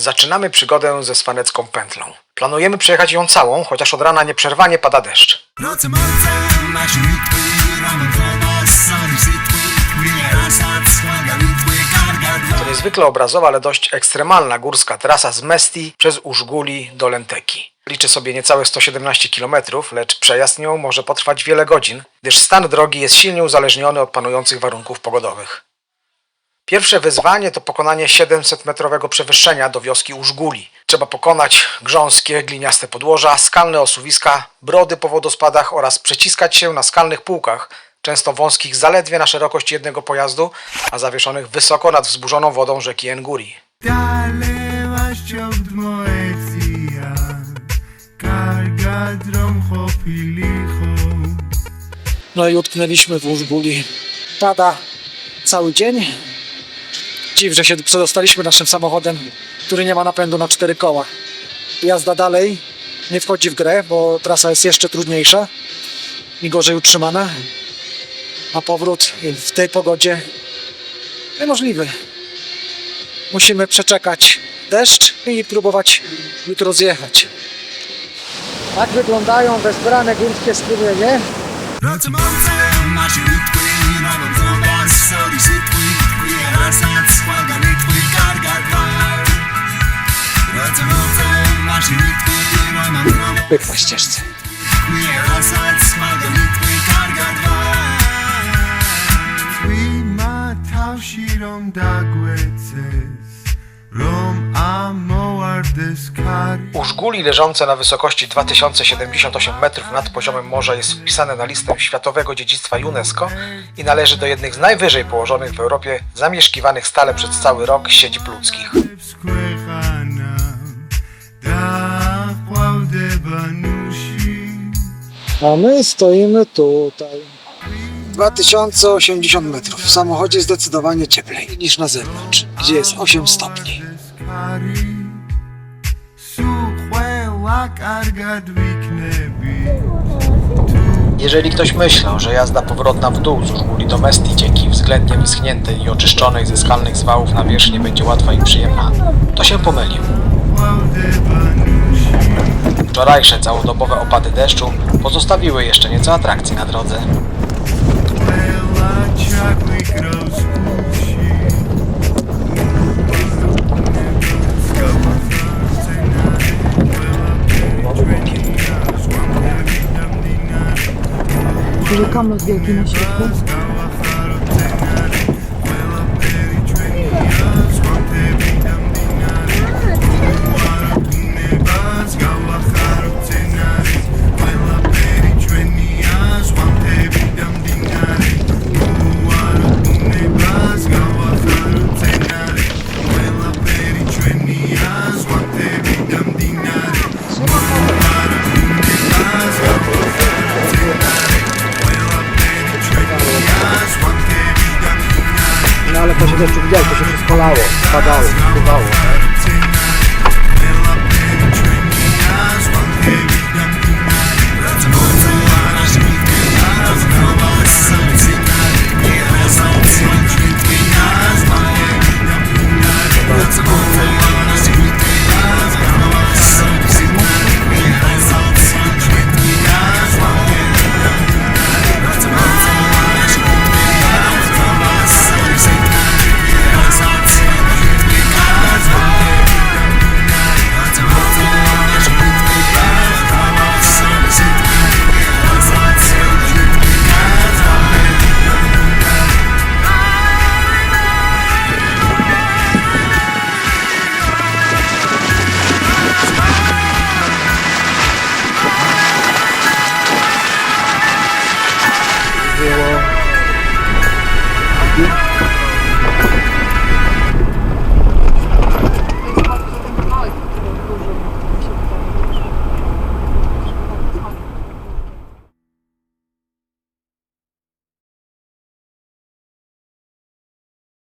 Zaczynamy przygodę ze Swanecką pętlą. Planujemy przejechać ją całą, chociaż od rana nieprzerwanie pada deszcz. Nocy masz. To niezwykle obrazowa, ale dość ekstremalna górska trasa z Mesti przez Użguli do Lenteki. Liczy sobie niecałe 117 km, lecz przejazd nią może potrwać wiele godzin, gdyż stan drogi jest silnie uzależniony od panujących warunków pogodowych. Pierwsze wyzwanie to pokonanie 700-metrowego przewyższenia do wioski Użguli. Trzeba pokonać grząskie, gliniaste podłoża, skalne osuwiska, brody po wodospadach oraz przeciskać się na skalnych półkach, często wąskich zaledwie na szerokość jednego pojazdu, a zawieszonych wysoko nad wzburzoną wodą rzeki Enguri. No i utknęliśmy w Użbuli. Pada cały dzień. Dziw, że się przedostaliśmy naszym samochodem, który nie ma napędu na cztery koła. Jazda dalej nie wchodzi w grę, bo trasa jest jeszcze trudniejsza i gorzej utrzymana. A powrót w tej pogodzie niemożliwy. Musimy przeczekać deszcz i próbować jutro zjechać. Tak wyglądają bezbrane górskie strumienie. Nocy moce, dagweces, rom amoardes kari. Użguli leżące na wysokości 2078 metrów nad poziomem morza jest wpisane na listę Światowego Dziedzictwa UNESCO i należy do jednych z najwyżej położonych w Europie zamieszkiwanych stale przez cały rok siedzib ludzkich. A my stoimy tutaj. 2080 metrów. W samochodzie zdecydowanie cieplej niż na zewnątrz, gdzie jest 8 stopni. Jeżeli ktoś myślał, że jazda powrotna w dół z Użguli do Mesti dzięki względnie wyschniętej i oczyszczonej ze skalnych zwałów nawierzchni będzie łatwa i przyjemna, to się pomylił. Wczorajsze całodobowe opady deszczu pozostawiły jeszcze nieco atrakcji na drodze. Bela czarny rozpuści. Duży środku. No ale to się wszystko lało, spadało, spływało. you.